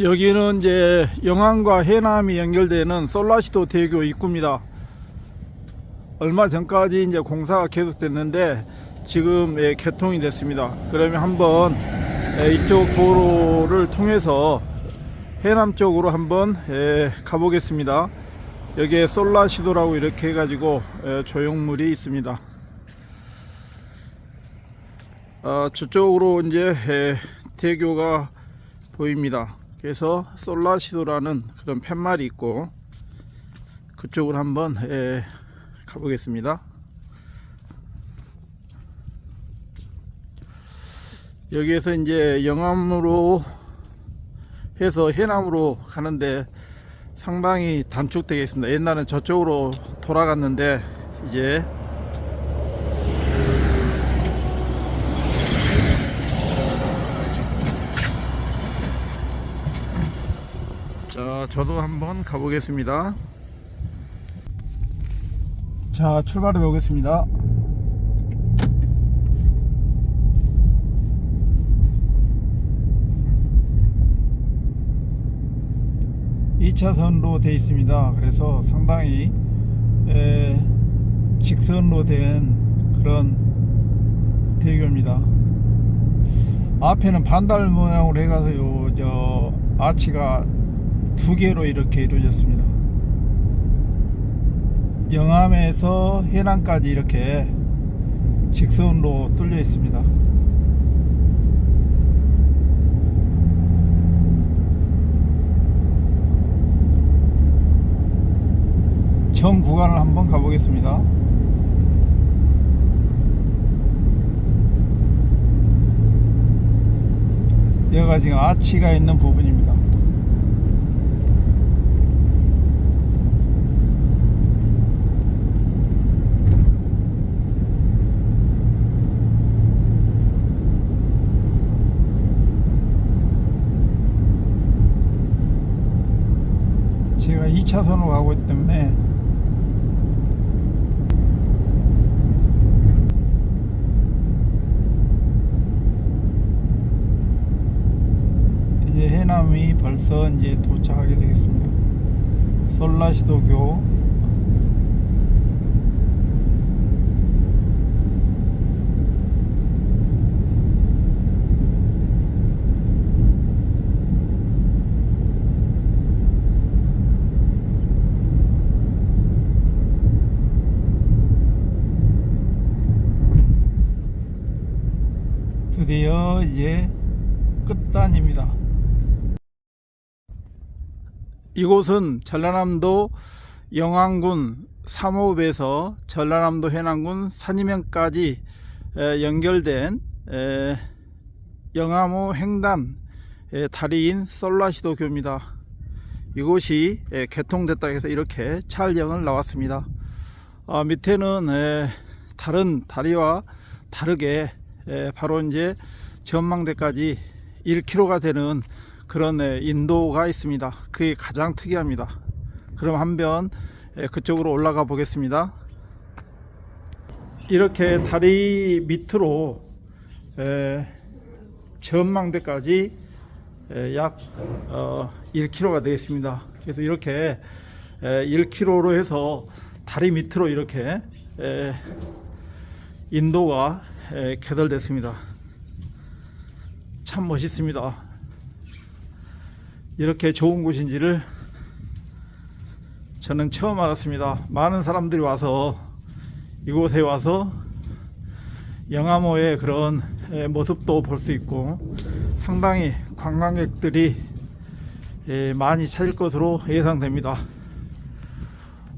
여기는 이제 영암과 해남이 연결되는 솔라시도 대교 입구입니다. 얼마 전까지 이제 공사가 계속됐는데 지금 예, 개통이 됐습니다. 그러면 한번 예, 이쪽 도로를 통해서 해남 쪽으로 한번 예, 가보겠습니다. 여기에 솔라시도라고 이렇게 해가지고 예, 조형물이 있습니다. 아, 저쪽으로 이제 예, 대교가 보입니다. 그래서 솔라시도라는 그런 팻말이 있고 그쪽으로 한번 예, 가보겠습니다. 여기에서 이제 영암으로 해서 해남으로 가는데 상당히 단축되겠습니다. 옛날엔 저쪽으로 돌아갔는데 이제 자, 저도 한번 가보겠습니다. 자, 출발해 보겠습니다. 이차선로 되어 있습니다. 그래서 상당히 에, 직선로 된 그런 대교입니다. 앞에는 반달 모양으로 해가서요, 저 아치가 두 개로 이렇게 이루어졌습니다. 영암에서 해남까지 이렇게 직선으로 뚫려 있습니다. 전 구간을 한번 가보겠습니다. 여기가 지금 아치가 있는 부분입니다. 제가 2차선으로 가고 있기 때문에 이제 해남이 벌써 이제 도착하게 되겠습니다. 솔라시도교 이제 끝단입니다. 이곳은 전라남도 영암군 삼호읍에서 전라남도 해남군 산이면까지 에, 연결된 에, 영암호 횡단 에, 다리인 솔라시도 교입니다. 이곳이 에, 개통됐다 해서 이렇게 촬영을 나왔습니다. 아, 밑에는 에, 다른 다리와 다르게 에, 바로 이제 전망대까지 1km가 되는 그런 에, 인도가 있습니다. 그게 가장 특이합니다. 그럼 한번 에, 그쪽으로 올라가 보겠습니다. 이렇게 다리 밑으로 에, 전망대까지 에, 약 어, 1km가 되겠습니다. 그래서 이렇게 에, 1km로 해서 다리 밑으로 이렇게 에, 인도가 에, 개설됐습니다. 참 멋있습니다. 이렇게 좋은 곳인지를 저는 처음 알았습니다. 많은 사람들이 와서 이곳에 와서 영암호의 그런 에, 모습도 볼 수 있고 상당히 관광객들이 에, 많이 찾을 것으로 예상됩니다.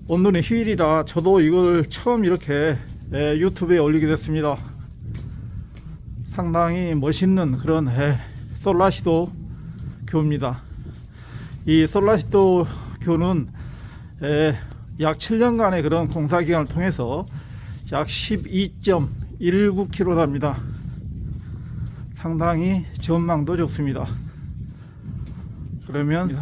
오늘은 휴일이라 저도 이걸 처음 이렇게 에, 유튜브에 올리게 됐습니다. 상당히 멋있는 그런 에, 솔라시도 교입니다. 이 솔라시도 교는 에, 약 7년간의 그런 공사 기간을 통해서 약 12.19km 답니다. 상당히 전망도 좋습니다. 그러면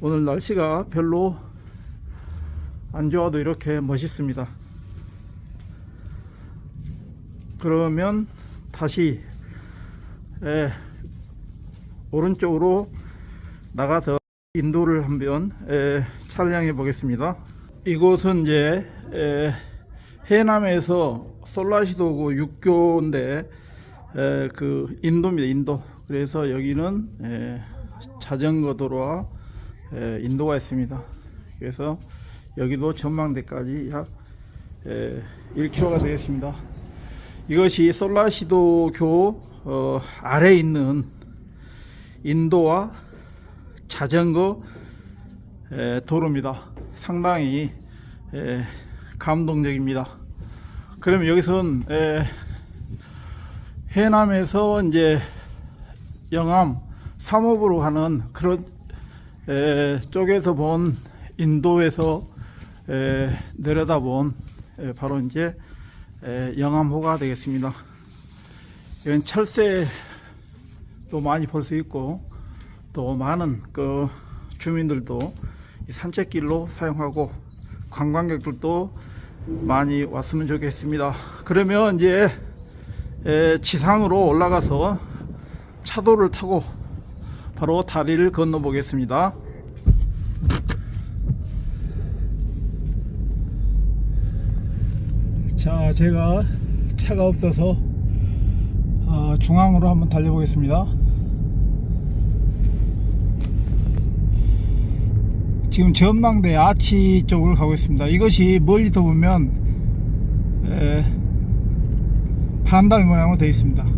오늘 날씨가 별로 안 좋아도 이렇게 멋있습니다. 그러면 다시 에, 오른쪽으로 나가서 인도를 한번 에, 촬영해 보겠습니다. 이곳은 이제 에, 해남에서 솔라시도고 육교인데 에, 그 인도입니다. 인도. 그래서 여기는 에, 자전거 도로와 에, 인도가 있습니다. 그래서 여기도 전망대까지 약 에, 1km가 되겠습니다. 이것이 솔라시도교 어, 아래 있는 인도와 자전거 에, 도로입니다. 상당히 에, 감동적입니다. 그러면 여기선 에, 해남에서 이제 영암 삼업으로 가는 그런 에, 쪽에서 본 인도에서 에, 내려다본 에, 바로 이제 에, 영암호가 되겠습니다. 이건 철새도 많이 볼 수 있고 또 많은 그 주민들도 이 산책길로 사용하고 관광객들도 많이 왔으면 좋겠습니다. 그러면 이제 에, 지상으로 올라가서 차도를 타고 바로 다리를 건너 보겠습니다. 자, 제가 차가 없어서 어, 중앙으로 한번 달려보겠습니다. 지금 전망대 아치 쪽을 가고 있습니다. 이것이 멀리서 보면 에, 반달 모양으로 되어 있습니다.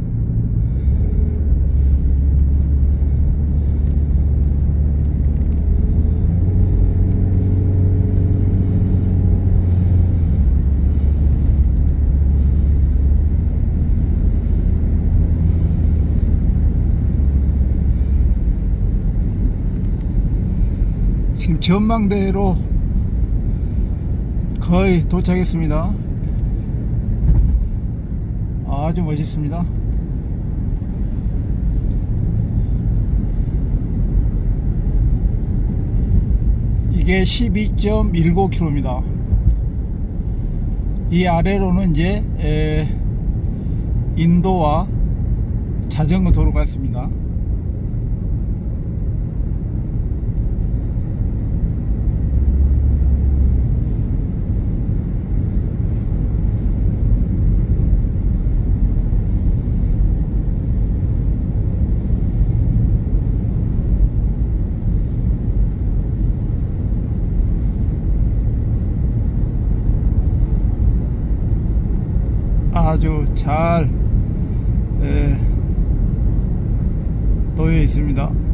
지금 전망대로 거의 도착했습니다. 아주 멋있습니다. 이게 12.19km입니다. 이 아래로는 이제 에, 인도와 자전거 도로가 있습니다. 아주 잘 에, 놓여 있습니다.